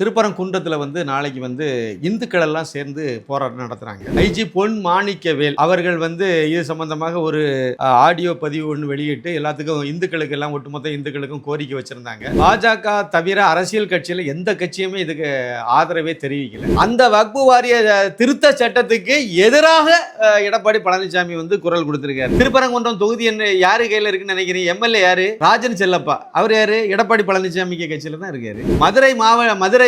திருப்பரங்குன்றத்தில் வந்து நாளைக்கு வந்து இந்துக்கள் எல்லாம் சேர்ந்து போராட்டம் நடத்துறாங்க. ஐஜி பொன் மாணிக்கவேல் அவர்கள் வந்து இது சம்பந்தமாக ஒரு ஆடியோ பதிவு ஒன்று வெளியிட்டு எல்லாத்துக்கும் இந்துக்களுக்கு எல்லாம் ஒட்டுமொத்த இந்துக்களுக்கும் கோரிக்கை வச்சிருந்தாங்க. பாஜக தவிர அரசியல் கட்சியில் எந்த கட்சியுமே இதுக்கு ஆதரவே தெரிவிக்கல. அந்த வக்பு வாரிய திருத்த சட்டத்துக்கு எதிராக எடப்பாடி பழனிசாமி வந்து குரல் கொடுத்திருக்காரு. திருப்பரங்குன்றம் தொகுதி என்ன யாரு கையில் இருக்குன்னு நினைக்கிறீங்க? எம்எல்ஏ யாரு? ராஜன் செல்லப்பா. அவர் யாரு? எடப்பாடி பழனிசாமிக்கு கட்சியில தான் இருக்காரு. மதுரை மாவ மதுரை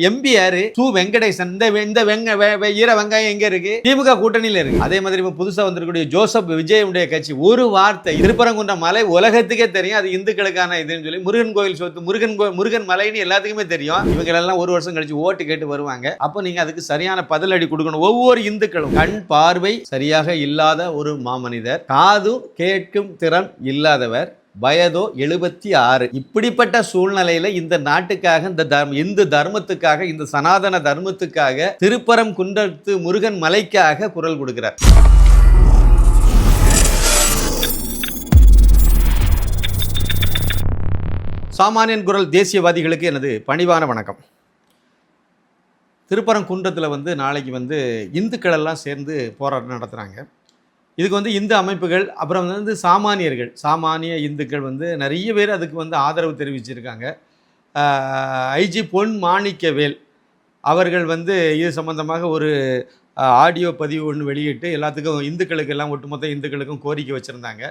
எம்பி யாரு சு வெங்கடேசன். இந்த இந்த வெங்க வெ- ஈர வெங்காயம் எங்க இருக்கு? திமுக கூட்டணியில இருக்கு. அதே மாதிரி இப்போ புதுசா வந்திருக்கக்கூடிய ஜோசப் விஜயனுடைய கட்சி. ஒரு வார்த்தை திருப்பரங்குன்ற மலை உலகத்துக்கே தெரியும். அது இந்துக்களுக்கான இதுன்னு சொல்லி முருகன் கோயில் சொத்து முருகன் கோயில் முருகன் மலைன்னு எல்லாத்துக்குமே தெரியும். இவங்க எல்லாம் ஒரு வருஷம் கழிச்சு ஓட்டு கேட்டு வருவாங்க. அப்போ நீங்க அதுக்கு சரியான பதிலடி கொடுக்கணும். ஒவ்வொரு இந்துக்களும். கண் பார்வை சரியாக இல்லாத ஒரு மாமனிதர். காது கேட்கும் திறன் இல்லாதவர். வயதோ எழுபத்தி ஆறு. இப்படிப்பட்ட சூழ்நிலையில இந்த நாட்டுக்காக இந்த தர்ம இந்து தர்மத்துக்காக இந்த சனாதன தர்மத்துக்காக திருப்பரம் குன்றத்து முருகன் மலைக்காக குரல் கொடுக்கிறார். சாமானியன் குரல் தேசியவாதிகளுக்கு எனது பணிவான வணக்கம். திருப்பரங்குன்றத்தில் வந்து நாளைக்கு வந்து இந்துக்களெல்லாம் சேர்ந்து போராட்டம் நடத்துகிறாங்க இதுக்கு வந்து இந்து அமைப்புகள் அப்புறம் வந்து சாமானியர்கள். சாமானிய இந்துக்கள் வந்து நிறைய பேர் அதுக்கு வந்து ஆதரவு தெரிவிச்சிருக்காங்க. ஐஜி பொன் மாணிக்கவேல் அவர்கள் வந்து இது சம்பந்தமாக ஒரு ஆடியோ பதிவு ஒன்று வெளியிட்டு எல்லாத்துக்கும் இந்துக்களுக்கு எல்லாம் ஒட்டுமொத்த இந்துக்களுக்கும் கோரிக்கை வச்சுருந்தாங்க.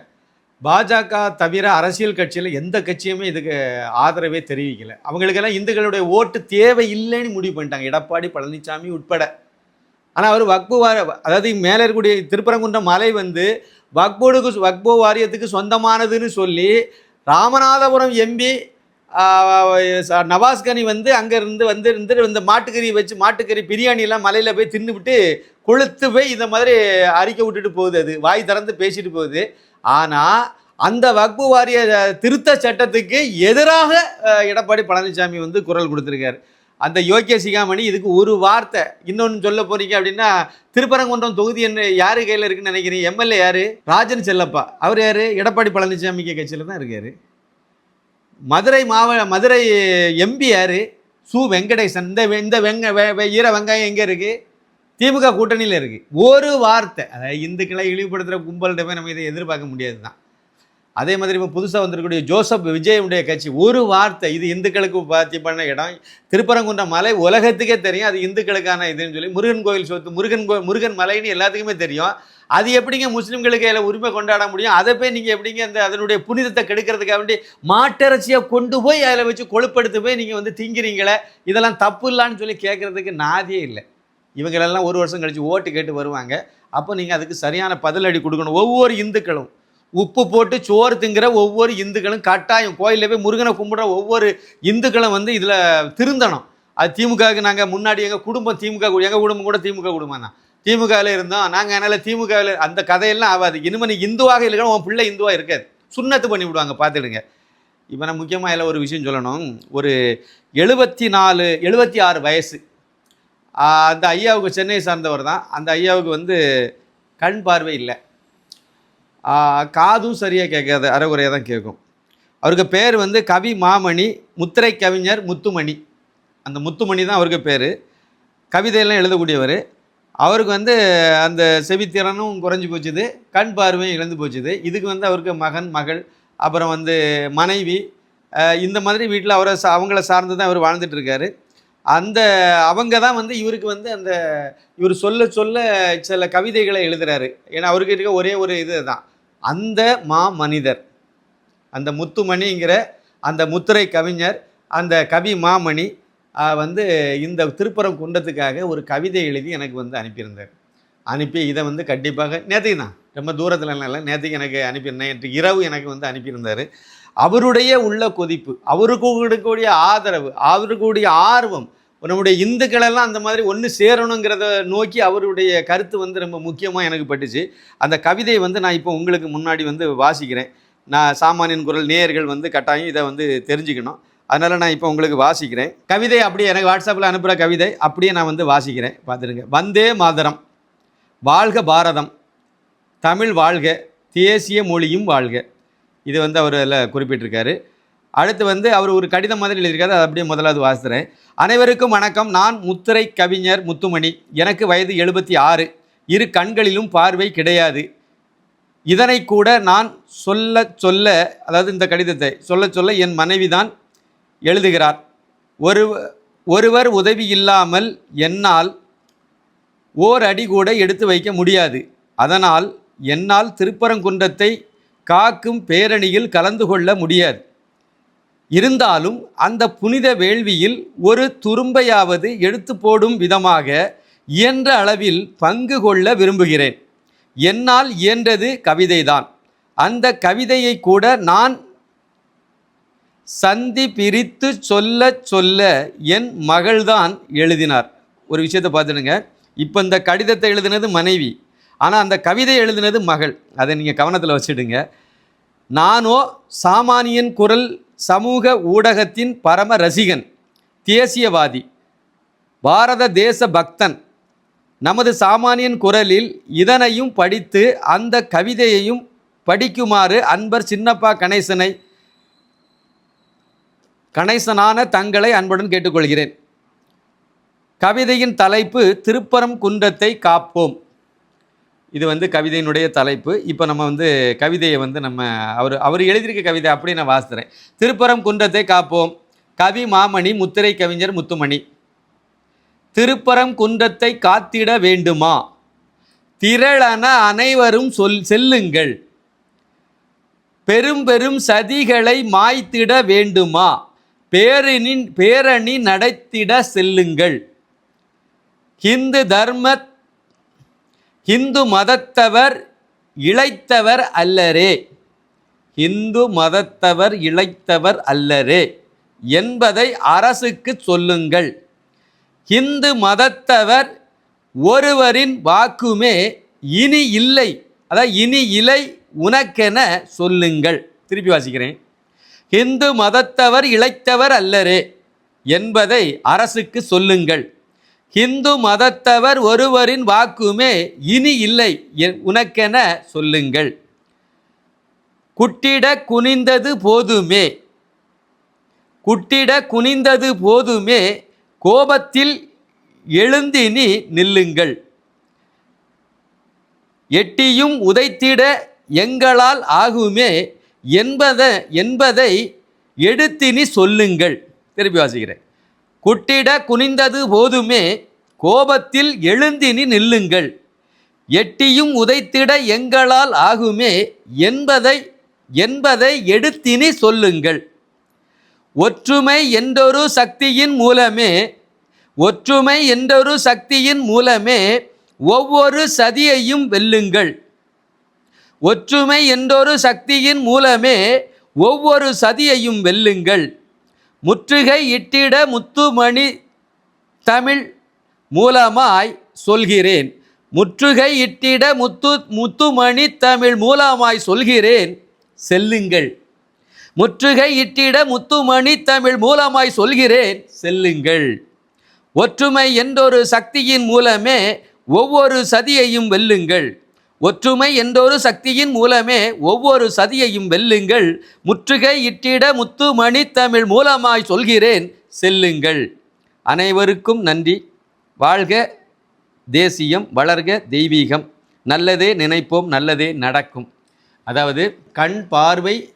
பாஜக தவிர அரசியல் கட்சியில் எந்த கட்சியுமே இதுக்கு ஆதரவே தெரிவிக்கலை. அவங்களுக்கெல்லாம் இந்துக்களுடைய ஓட்டு தேவை இல்லைன்னு முடிவு பண்ணிட்டாங்க. எடப்பாடி பழனிசாமி உட்பட. ஆனால் அவர் வக்பு வார அதாவது மேலே இருக்கக்கூடிய திருப்பரங்குன்ற மலை வந்து வக்போடுக்கு வக்போ வாரியத்துக்கு சொந்தமானதுன்னு சொல்லி ராமநாதபுரம் எம்பி நவாஸ்கனி வந்து அங்கேருந்து வந்து இருந்து இந்த மாட்டுக்கறி வச்சு மாட்டுக்கறி பிரியாணிலாம் மலையில் போய் தின்னுவிட்டு கொளுத்து போய் இந்த மாதிரி அறிக்கை விட்டுட்டு போகுது அது. வாய் திறந்து பேசிட்டு போகுது. ஆனால் அந்த வக்பு வாரிய திருத்த சட்டத்துக்கு எதிராக எடப்பாடி பழனிசாமி வந்து குரல் கொடுத்துருக்காரு. அந்த யோக்கிய சிகாமணி இதுக்கு ஒரு வார்த்தை. இன்னொன்று சொல்ல போறீங்க அப்படின்னா திருப்பரங்குன்றம் தொகுதி என்ன யாரு கையில் இருக்குன்னு நினைக்கிறீங்க? எம்எல்ஏ யாரு? ராஜன் செல்லப்பா. அவர் யாரு? எடப்பாடி பழனிசாமிக்கு கட்சியில் தான் இருக்காரு. மதுரை மாவ மதுரை எம்பி யாரு? சு. வெங்கடேசன். இந்த வெ- இந்த வெங்க வெ- வெ- ஈர வெங்காயம் எங்கே இருக்கு? திமுக கூட்டணியில் இருக்கு. ஒரு வார்த்தை. அதாவது இந்துக்களை இழிவுபடுத்துகிற கும்பல்கிட்ட நம்ம இதை எதிர்பார்க்க முடியாது தான் அதே மாதிரி இப்போ புதுசாக வந்திருக்கக்கூடிய ஜோசப் விஜயனுடைய கட்சி ஒரு வார்த்தை இது இந்துக்களுக்கு பாத்தி பண்ண இடம். திருப்பரங்குன்ற மலை உலகத்துக்கே தெரியும். அது இந்துக்களுக்கான இதுன்னு சொல்லி முருகன் கோயில் சொத்து முருகன் கோ முருகன் மலைன்னு எல்லாத்துக்குமே தெரியும். அது எப்படிங்க முஸ்லீம்களுக்கு அதில் உரிமை கொண்டாட முடியும்? அதை போய் நீங்கள் எப்படிங்க அந்த அதனுடைய புனிதத்தை கெடுக்கிறதுக்காக வேண்டி மாட்டிறச்சியை கொண்டு போய் அதில் வச்சு கொழுப்படுத்து போய் நீங்கள் வந்து திங்கிறீங்களே? இதெல்லாம் தப்பு இல்லான்னு சொல்லி கேட்குறதுக்கு நாதியே இல்லை. இவங்களெல்லாம் ஒரு வருஷம் கழித்து ஓட்டு கேட்டு வருவாங்க. அப்போ நீங்கள் அதுக்கு சரியான பதிலடி கொடுக்கணும். ஒவ்வொரு இந்துக்களும். உப்பு போட்டு சோறு திங்கிற ஒவ்வொரு இந்துக்களும் கட்டாயம் கோயிலில் போய் முருகனை கும்பிட்ற ஒவ்வொரு இந்துக்களும் வந்து இதில் திருந்தணும். அது திமுகவுக்கு நாங்கள் முன்னாடி எங்கள் குடும்பம் திமுக எங்கள் குடும்பம் கூட திமுக குடும்பம் தான். திமுகவில் இருந்தோம் நாங்கள் அதனால் திமுகவில் அந்த கதையெல்லாம் ஆகாது. இனிமேல் நீ இந்துவாக இருக்கணும் உன் பிள்ளை இந்துவாக இருக்காது. சுண்ணத்து பண்ணி விடுவாங்க பார்த்துடுங்க. இப்போ நான் முக்கியமாக இதில் ஒரு விஷயம் சொல்லணும். ஒரு எழுபத்தி நாலு எழுபத்தி ஆறு வயசு அந்த ஐயாவுக்கு சென்னை சார்ந்தவர் தான். அந்த ஐயாவுக்கு வந்து கண் பார்வை இல்லை. காதும் சரியாக கேட்காது அரைகுறையாக தான் கேட்கும். அவருக்கு பேர் வந்து கவி மாமணி முத்திரை கவிஞர் முத்துமணி. அந்த முத்துமணி தான் அவருக்கு பேர். கவிதையெல்லாம் எழுதக்கூடியவர். அவருக்கு வந்து அந்த செவித்திறனும் குறைஞ்சி போச்சுது கண் பார்வையும் இழந்து போச்சுது. இதுக்கு வந்து அவருக்கு மகன் மகள் அப்புறம் வந்து மனைவி இந்த மாதிரி வீட்டில் அவரை அவங்கள சார்ந்து தான் அவர் வாழ்ந்துட்டுருக்காரு அந்த அவங்க தான் வந்து இவருக்கு வந்து அந்த இவர் சொல்ல சொல்ல சில கவிதைகளை எழுதுறாரு. ஏன்னா அவருக்கு இருக்க ஒரே ஒரு இது தான். அந்த மா மனிதர். அந்த முத்துமணிங்கிற அந்த முத்துரை கவிஞர் அந்த கவி மாமணி வந்து இந்த திருப்புறம் குண்டத்துக்காக ஒரு கவிதை எழுதி எனக்கு வந்து அனுப்பியிருந்தார். அனுப்பி இதை வந்து கண்டிப்பாக நேற்றுக்கு தான். ரொம்ப தூரத்தில் இல்லை நேற்றுக்கு எனக்கு அனுப்பியிருந்தேன் நேற்று இரவு எனக்கு வந்து அனுப்பியிருந்தார். அவருடைய உள்ள கொதிப்பு அவருக்கு கூடிய ஆதரவு அவருக்குடைய ஆர்வம் நம்முடைய இந்துக்களெல்லாம் அந்த மாதிரி ஒன்று சேரணுங்கிறத நோக்கி அவருடைய கருத்து வந்து ரொம்ப முக்கியமாக எனக்கு பட்டுச்சு. அந்த கவிதையை வந்து நான் இப்போ உங்களுக்கு முன்னாடி வந்து வாசிக்கிறேன். நான் சாமானியன் குரல் நேயர்கள் வந்து கட்டாயம் இதை வந்து தெரிஞ்சுக்கணும். அதனால் நான் இப்போ உங்களுக்கு வாசிக்கிறேன். கவிதை அப்படியே எனக்கு வாட்ஸ்அப்பில் அனுப்புகிற கவிதை அப்படியே நான் வந்து வாசிக்கிறேன். பார்த்துருங்க வந்தே மாதரம் வாழ்க பாரதம் தமிழ் வாழ்க தேசிய மொழியும் வாழ்க. இது வந்து அவர் அதில் குறிப்பிட்டிருக்காரு. அடுத்து வந்து அவர் ஒரு கடிதம் மாதிரி எழுதியிருக்காரு அதை அப்படியே முதலாவது வாசிக்கிறேன். அனைவருக்கும் வணக்கம். நான் முத்திரை கவிஞர் முத்துமணி. எனக்கு வயது எழுபத்தி ஆறு. இரு கண்களிலும் பார்வை கிடையாது. இதனை கூட நான் சொல்ல சொல்ல அதாவது இந்த கடிதத்தை சொல்ல சொல்ல என் மனைவிதான் எழுதுகிறார். ஒரு ஒருவர் உதவி இல்லாமல் என்னால் ஓர் அடி கூட எடுத்து வைக்க முடியாது. அதனால் என்னால் திருப்பரங்குன்றத்தை காக்கும் பேரணியில் கலந்து கொள்ள முடியாது. இருந்தாலும் அந்த புனித வேள்வியில் ஒரு துரும்பையாவது எடுத்து போடும் விதமாக இயன்ற அளவில் பங்கு கொள்ள விரும்புகிறேன். என்னால் இயன்றது கவிதைதான். அந்த கவிதையை கூட நான் சந்தி பிரித்து சொல்ல சொல்ல என் மகள்தான் எழுதினார். ஒரு விஷயத்தை பார்த்துடுங்க. இப்போ இந்த கடிதத்தை எழுதினது மனைவி. ஆனால் அந்த கவிதை எழுதினது மகள். அதை நீங்கள் கவனத்தில் வச்சுடுங்க. நானோ சாமானியன் குரல் சமூக ஊடகத்தின் பரம ரசிகன் தேசியவாதி பாரத தேச பக்தன். நமது சாமானியன் குரலில் இதனையும் படித்து அந்த கவிதையையும் படிக்குமாறு அன்பர் சின்னப்பா கணேசனை கணேசனான தங்களை அன்புடன் கேட்டுக்கொள்கிறேன். கவிதையின் தலைப்பு திருப்பரம் குன்றத்தை காப்போம். இது வந்து கவிதையினுடைய தலைப்பு. இப்போ நம்ம வந்து கவிதையை வந்து நம்ம அவர் அவர் எழுதியிருக்க கவிதை அப்படி நான் வாசித்துறேன் திருப்புறம் குன்றத்தை காப்போம். கவி மாமணி முத்திரை கவிஞர் முத்துமணி. திருப்பரம் குன்றத்தை காத்திட வேண்டுமா? திரளன அனைவரும் சொல் செல்லுங்கள். பெரும் பெரும் சதிகளை மாய்த்திட வேண்டுமா? பேரணின் பேரணி நடத்திட செல்லுங்கள். ஹிந்து தர்ம ஹிந்து மதத்தவர் இழைத்தவர் அல்லரே. இந்து மதத்தவர் இழைத்தவர் அல்லரே என்பதை அரசுக்கு சொல்லுங்கள். இந்து மதத்தவர் ஒருவரின் வாக்குமே இனி இல்லை. அதாவது இனி இலை உனக்கென சொல்லுங்கள். திருப்பி வாசிக்கிறேன். இந்து மதத்தவர் இழைத்தவர் அல்லரே என்பதை அரசுக்கு சொல்லுங்கள். ஹிந்து மதத்தவர் ஒருவரின் வாக்குமே இனி இல்லை. எ- உனக்கென சொல்லுங்கள். குட்டிட குனிந்தது போதுமே. குட்டிட குனிந்தது போதுமே. கோபத்தில் எழுந்தினி நில்லுங்கள். எட்டியும் உதைத்திட எங்களால் ஆகுமே. என்பத என்பதை எடுத்தினி சொல்லுங்கள். திருப்பி வாசிக்கிறேன். குட்டிட குனிந்தது போதுமே கோபத்தில் எழுந்தினி நில்லுங்கள். எட்டியும் உதைத்திட எங்களால் ஆகுமே என்பதை என்பதை எடுத்தினி சொல்லுங்கள். ஒற்றுமை என்றொரு சக்தியின் மூலமே ஒற்றுமை என்றொரு சக்தியின் மூலமே ஒவ்வொரு சதியையும் வெல்லுங்கள். ஒற்றுமை என்றொரு சக்தியின் மூலமே ஒவ்வொரு சதியையும் வெல்லுங்கள். முற்றுகை இட்டிட முத்துமணி தமிழ் மூலமாய் சொல்கிறேன். முற்றுகை இட்டிட முத்து முத்துமணி தமிழ் மூலமாய் சொல்கிறேன். செல்லுங்கள். முற்றுகை இட்டிட முத்துமணி தமிழ் மூலமாய் சொல்கிறேன். செல்லுங்கள். ஒற்றுமை என்றொரு சக்தியின் மூலமே ஒவ்வொரு சதியையும் வெல்லுங்கள். ஒற்றுமை என்றொரு சக்தியின் மூலமே ஒவ்வொரு சதியையும் வெல்லுங்கள். முற்றுகை இட்டிட முத்துமணி தமிழ் மூலமாய் சொல்கிறேன் செல்லுங்கள். அனைவருக்கும் நன்றி. வாழ்க தேசியம் வளர்க தெய்வீகம். நல்லதே நினைப்போம் நல்லதே நடக்கும். அதாவது கண் பார்வை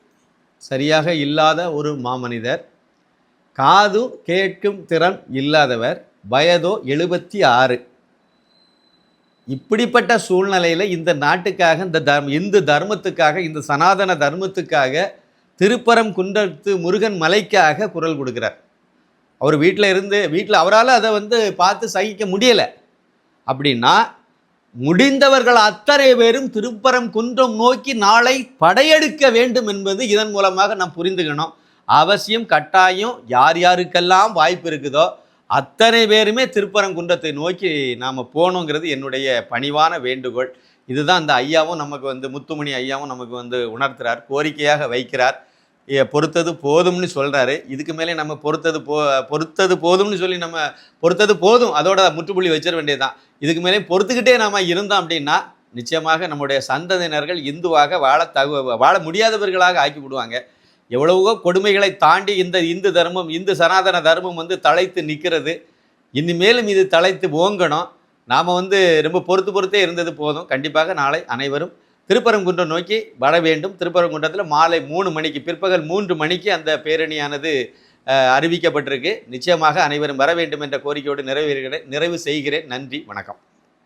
சரியாக இல்லாத ஒரு மாமனிதர் காது கேட்கும் திறன் இல்லாதவர் வயதோ எழுபத்தி ஆறு. இப்படிப்பட்ட சூழ்நிலையில் இந்த நாட்டுக்காக இந்த தர்ம இந்து தர்மத்துக்காக இந்த சனாதன தர்மத்துக்காக திருப்பரம் குன்றத்து முருகன் மலைக்காக குரல் கொடுக்கிறார். அவர் வீட்டில் இருந்து வீட்டில் அவரால் அதை வந்து பார்த்து சகிக்க முடியலை. அப்படின்னா முடிந்தவர்கள் அத்தனை பேரும் திருப்பரம் குன்றம் நோக்கி நாளை படையெடுக்க வேண்டும் என்பது இதன் மூலமாக நாம் புரிந்துக்கணும். அவசியம் கட்டாயம் யார் யாருக்கெல்லாம் வாய்ப்பு இருக்குதோ அத்தனை பேருமே திருப்பரங்குன்றத்தை நோக்கி நாம் போகணுங்கிறது என்னுடைய பணிவான வேண்டுகோள். இதுதான் அந்த ஐயாவும் நமக்கு வந்து முத்துமணி ஐயாவும் நமக்கு வந்து உணர்த்துறார் கோரிக்கையாக வைக்கிறார். பொறுத்தது போதும்னு சொல்கிறாரு இதுக்கு மேலே நம்ம பொறுத்தது போ பொறுத்தது போதும்னு சொல்லி நம்ம பொறுத்தது போதும். அதோட முற்றுப்புள்ளி வச்சிட வேண்டியதுதான். இதுக்கு மேலே பொறுத்துக்கிட்டே நாம் இருந்தோம் அப்படின்னா நிச்சயமாக நம்முடைய சந்ததியினர்கள் இந்துவாக வாழ தகு வாழ முடியாதவர்களாக ஆக்கி விடுவாங்க. எவ்வளவோ கொடுமைகளை தாண்டி இந்த இந்து தர்மம் இந்து சனாதன தர்மம் வந்து தலைத்து நிற்கிறது இனிமேலும் இது தலைத்து ஓங்கணும். நாம் வந்து ரொம்ப பொறுத்து பொறுத்தே இருந்தது போதும். கண்டிப்பாக நாளை அனைவரும் திருப்பரங்குன்றம் நோக்கி வர வேண்டும். திருப்பரங்குன்றத்தில் மாலை மூணு மணிக்கு பிற்பகல் மூன்று மணிக்கு அந்த பேரணியானது அறிவிக்கப்பட்டிருக்கு. நிச்சயமாக அனைவரும் வர வேண்டும் என்ற கோரிக்கையோடு நிறைவேறுகிறேன். நிறைவு செய்கிறேன். நன்றி. வணக்கம்.